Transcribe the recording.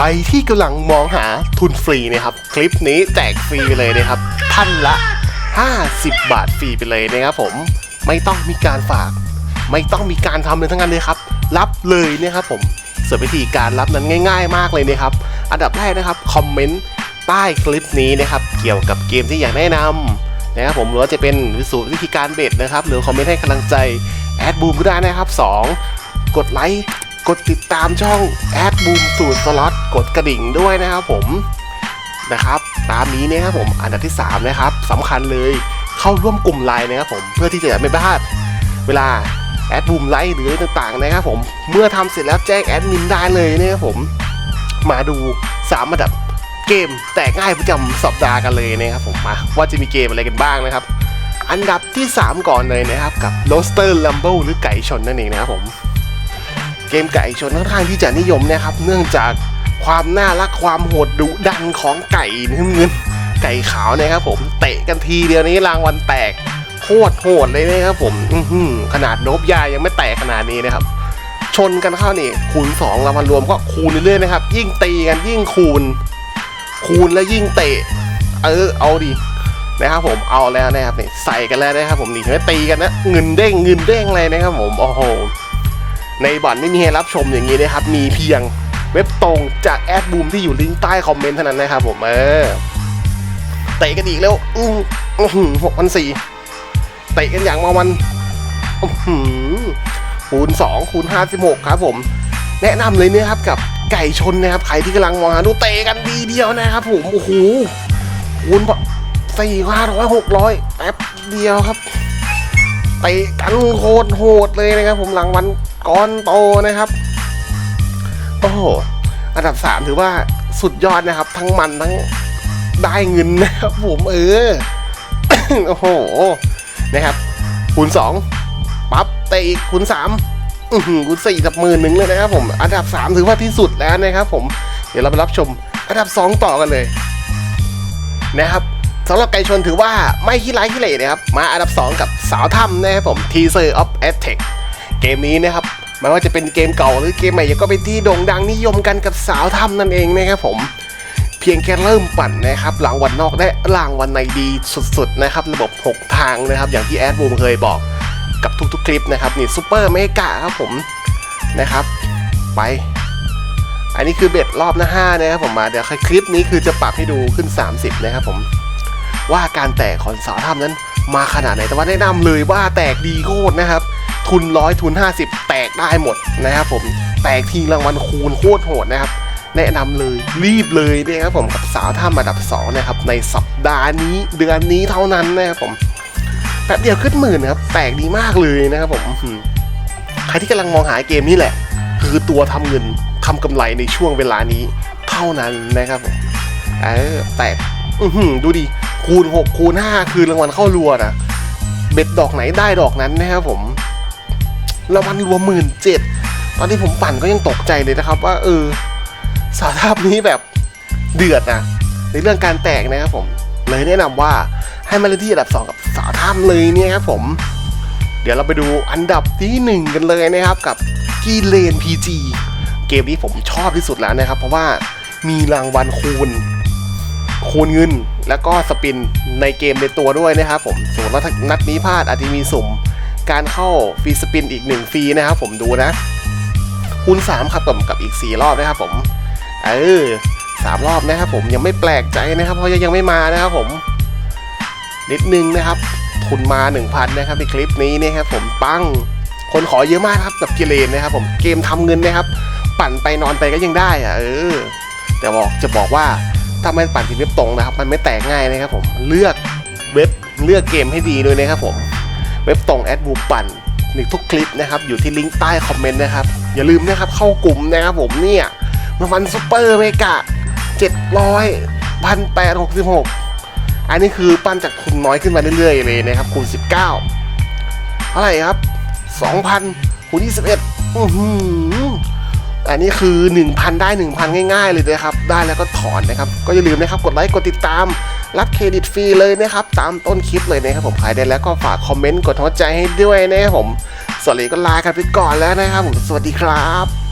ใครที่กำลังมองหาทุนฟรีนะครับ คลิปนี้แจกฟรีไปเลยนะครับท่านละ 50 บาทฟรีไปเลยนะครับผมไม่ต้องมีการฝาก ไม่ต้องมีการทำเลยทั้งนั้นเลยครับ รับเลยนะครับผมส่วนวิธีการรับนั้นง่าย ๆ มากเลยนะครับ อันดับแรกนะครับคอมเมนต์ใต้คลิปนี้นะครับ เกี่ยวกับเกมที่อยากแนะนำนะครับผมหรือว่าจะเป็นสูตรวิธีการเบ็ดนะครับ หรือคอมเมนต์ให้กำลังใจแอดบูมก็ได้นะครับ 2 กดไลค์ กดติดตามช่องแอดบูมสูตรสล็อตกดกระดิ่งด้วยนะครับผมนะครับ ตามนี้นะครับผมอันดับที่ 3 นะครับสำคัญเลยเข้าร่วมกลุ่มไลน์นะครับผมเพื่อที่จะไม่พลาดเวลาแอดบูมไลน์หรือต่างๆนะครับผมเมื่อทำเสร็จแล้วแจ้งแอดมินได้เลยนะครับผมมาดู3อันดับเกมแตกง่ายประจำสัปดาห์กันเลยนะครับผมมาว่าจะมีเกมอะไรกันบ้างนะครับ อันดับที่ 3 ก่อนเลยนะครับกับ Roaster Rumble หรือไก่ชนนั่นเองนะครับผม เกมไก่ชนค่อนข้างที่จะนิยมนะครับ เนื่องจากความน่ารักความโหดดุดันของไก่เงินไก่ขาวนะครับผมเตะกันทีเดียวนี้รางวัลแตกโคตรโหดเลยนะครับผมอืขนาดโนบยายังไม่แตกขนาดนี้นะครับ ชนกันเข้านี่คูณ2รางวัลรวมก็คูณเรื่อยๆนะครับ ยิ่งตีกันยิ่งคูณ คูณแล้วยิ่งเตะ เออเอาดินะครับผมเอาแล้วนะครับนี่ใส่กันแล้วนะครับผมนี่ไหมตีกันนะเงินเด้งเงินเด้งเลยนะครับผมโอ้โห ในบ่อนไม่มีให้รับชมอย่างนี้นะครับ มีเพียงเว็บตรงจากแอดบูมที่อยู่ลิงก์ใต้คอมเมนต์เท่านั้นนะครับผมเออเตะกันอีกแล้วอือหกพันสี่เตะกันอย่างมาวันหือคูณสองคูณห้าสิบหกครับผมแนะนำเลยนะครับกับไก่ชนนะครับใครที่กำลังมองหาดูเตะกันดีเดียวนะครับผมโอ้โหคูณสี่ห้าร้อยหกร้อยแป๊บเดียวครับ เตะกันโคตรโหดเลยนะครับ ผมรางวัลก้อนโตนะครับโอ้โหอันดับสามถือว่าสุดยอดนะครับ ทั้งมันทั้งได้เงินนะครับผมเออโอ้โหนะครับคูณสองปั๊บเตะอีกคูณสามอื้อคูณสี่กับหมื่นหนึ่งเลยนะครับผมอันดับสามถือว่าที่สุดแล้วนะครับ ผมเดี๋ยวเราไปรับชม อันดับสองต่อกันเลยนะครับ สำหรับไก่ชนถือว่าไม่ขี้ร้ายขี้เหร่นะครับ มาอันดับ 2 กับสาวถ้ำนะครับผม Teaser of Attack เกมนี้นะครับไม่ว่าจะเป็นเกมเก่าหรือเกมใหม่ก็เป็นที่โด่งดังนิยมกันกับสาวถ้ำนั่นเองนะครับผม เพียงแค่เริ่มปั่นนะครับรางวัลนอกได้รางวัลในดีสุดๆนะครับระบบ 6 ทางนะครับอย่างที่แอดบูมเคยบอกกับทุกๆคลิปนะครับนี่ซูเปอร์เมกะครับผมนะครับ ไป อันนี้คือเบ็ดรอบหน้า5นะครับผมมาเดี๋ยวคลิปนี้คือจะปรับให้ดูขึ้น 30 นะครับผม ว่าการแตกของสาวถ้ำนั้นมาขนาดไหนแต่ว่าแนะนำเลยว่าแตกดีโคตรนะครับ ทุนร้อยทุน 50 แตกได้หมดนะครับผมแตกทีรางวัลคูณโคตรโหดนะครับ แนะนำเลยรีบเลยนะครับผมกับสาวถ้ำอันดับ2นะครับในสัปดาห์นี้เดือนนี้เท่านั้นนะครับผมแป๊บเดียวขึ้นหมื่นครับแตกดีมากเลยนะครับผมใครที่กำลังมองหาเกมนี้แหละ คือตัวทำเงินทำกำไรในช่วงเวลานี้ เท่านั้นนะครับผมเออแตกดูดิ คูณ6คูณ5คือรางวัลเข้ารัวนะเบ็ดดอกไหนได้ดอกนั้นนะครับผมรางวัลรวมหมื่นเจ็ดตอนที่ผมปั่นก็ยังตกใจเลยนะครับ ว่าเออสาภาพนี้แบบเดือดนะในเรื่องการแตกนะครับผมเลยแนะนำว่าให้มาเล่นที่อันดับ 2 กับสาธามเลยเนี่ยครับผมเดี๋ยวเราไปดูอันดับที่ 1 กันเลยนะครับกับกีเลนพีจีเกมนี้ผมชอบที่สุดแล้วนะครับ เพราะว่ามีรางวัลคูณ คูณเงิน แล้วก็สปินในเกมในตัวด้วยนะครับผมสมมติว่านัดนี้พลาดอาจจะมีสุ่ม การเข้าฟรีสปินอีกหนึ่งฟรีนะครับผมดูนะ คูณ3ครับกับกับอีก 4 รอบนะครับผมเออสามรอบนะครับผมยังไม่แปลกใจนะครับ เพราะยังไม่มานะครับผมนิดนึงนะครับทุนมา 1,000 นะครับในคลิปนี้นะครับผมปังคนขอเยอะมากครับแบบกิเลนนะครับผมเกมทำเงินนะครับ ปั่นไปนอนไปก็ยังได้อะเออ แต่บอกจะบอกว่า ถ้าไม่ปั่นทีเว็บตรงนะครับ มันไม่แตกง่ายนะครับผมเลือกเว็บเลือกเกมให้ดีด้วยนะครับผมเว็บตรงแอดบูปั่นในทุกคลิปนะครับอยู่ที่ลิงก์ใต้คอมเมนต์นะครับอย่าลืมนะครับเข้ากลุ่มนะครับผมเนี่ยมาฟันซูเปอร์เมกะ700พันแปดหกสิบหกอันนี้คือปั้นจากทุนน้อยขึ้นมาเรื่อยๆเลยนะครับคูณ19เท่าไหร่ครับ 2,000คูณ21อือหือ อันนี้คือ 1,000 ได้ 1,000 ง่ายๆ เลยนะครับ ได้แล้วก็ถอนนะครับ ก็อย่าลืมนะครับ กดไลค์ กดติดตาม รับเครดิตฟรีเลยนะครับ ตามต้นคลิปเลยนะครับผมขายได้แล้วก็ฝากคอมเมนต์ กดหัวใจให้ด้วยนะครับผม สวัสดีก็ลากันไปก่อนแล้วนะครับผม สวัสดีครับ